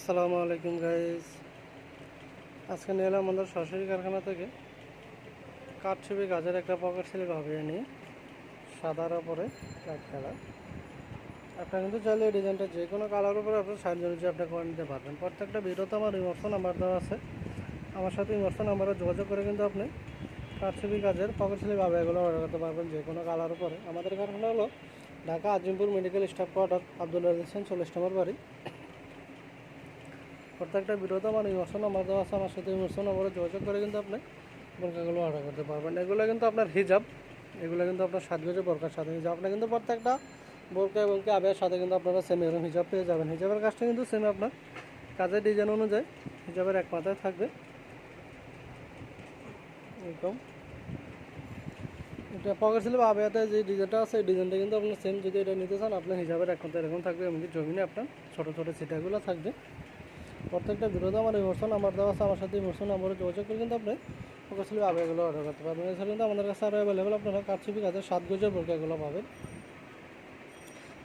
আসসালামু আলাইকুম গাইজ আজকে নিয়ে এলাম আমাদের সরাসরি কারখানা থেকে। কাঠ ছবি গাছের একটা পকেট ছেলে ভাবিয়ে নিয়ে সাদার ওপরে এক কালার আপনার কিন্তু চাইলে এই ডিজাইনটা যে কোনো কালার উপরে আপনার সাইজ অনুযায়ী আপনি করে নিতে পারবেন। প্রত্যেকটা ভিডিওতে আমার ইমর্স নাম্বার দেওয়া আছে। আমার সাথে ইমর্স নাম্বারে যোগাযোগ করে কিন্তু আপনি কাঠ ছবি কাজের পকেট ছেলে ভাবে এগুলো অর্ডার করতে পারবেন যে কোনো কালার উপরে। আমাদের কারখানা হলো Dhaka Azimpur medical staff quarter Abdul Hossain, চল্লিশ নম্বর বাড়ি। প্রত্যেকটা ভিডিওতে আমার ইমোশন নাম্বার দেওয়া আছে, আমার সাথে ইমোশন নাম্বারে যোগাযোগ করে কিন্তু আপনি বোরকাগুলো অর্ডার করতে পারবেন। এগুলো কিন্তু আপনার হিজাব, এগুলো কিন্তু আপনার সাত গজে বোরকার সাথে হিজাব। আপনি কিন্তু প্রত্যেকটা বোরকা এবং কি আবের সাথে কিন্তু আপনারা সেম এরকম হিজাব পেয়ে যাবেন। হিজাবের কাজটা কিন্তু সেম আপনার কাজের ডিজাইন অনুযায়ী হিজাবের এক মাথায় থাকবে। এরকম। এটা পকেট স্লিপ আবেয়াতে যে ডিজাইনটা আছে, এই ডিজাইনটা কিন্তু আপনার সেম যদি এটা নিতে চান, আপনার হিসাবের এক মাথায় এরকম থাকবে, এমনকি জমিনে আপনার ছোটো ছোটো সিটাগুলো থাকবে। প্রত্যেকটা ভিডিওতে আমার ইমোশন নাম্বার দেওয়া আছে, আমার সাথে ইমোশন নাম্বারে যোগাযোগ করে কিন্তু আপনি ফোকাসলি আবেগুলো অর্ডার করতে পারবেন। এছাড়া কিন্তু আমাদের কাছে আরও অ্যাভেলেবেল আপনারা কারচুপি কাজের সাত গজের বোরকাগুলো পাবেন।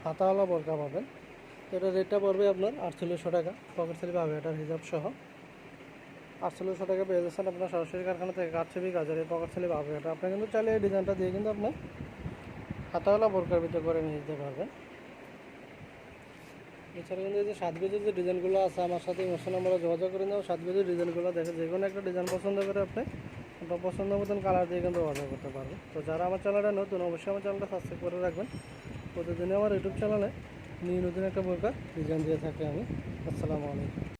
হাতাওয়ালা বোরকা পাবেন। এটা রেটটা পড়বে আপনার আটচল্লিশশো টাকা। পকেট আবে এটার হিসাব সহ। আটচল্লিশশো টাকা পেয়ে যাচ্ছেন আপনার সরাসরি কারখানা থেকে কারচুপি কাজের এই পকেট আবে এটা আপনি কিন্তু চাইলে এই ডিজাইনটা দিয়ে কিন্তু আপনার হাতাওয়ালা বোরকার ভিতরে করে নিয়ে যেতে পারবেন। এছাড়া কিন্তু যে সাত গেজের যে ডিজাইনগুলো আছে, আমার সাথে ইমোশন নাম্বারে যোগাযোগ করে নেব সাত গেজের ডিজাইনগুলো দেখে যে কোনো একটা ডিজাইন পছন্দ করে আপনি, আপনার পছন্দ মতন কালার দিয়ে কিন্তু অর্ডার করতে পারবেন। তো যারা আমার চ্যানেলটা নতুন, অবশ্যই আমার চ্যানেলটা সাবস্ক্রাইব করে রাখবেন। প্রতিদিনই আমার ইউটিউব চ্যানেলে নিয়ে নতুন একটা প্রকার ডিজাইন দিয়ে থাকি আমি। আসসালামু আলাইকুম।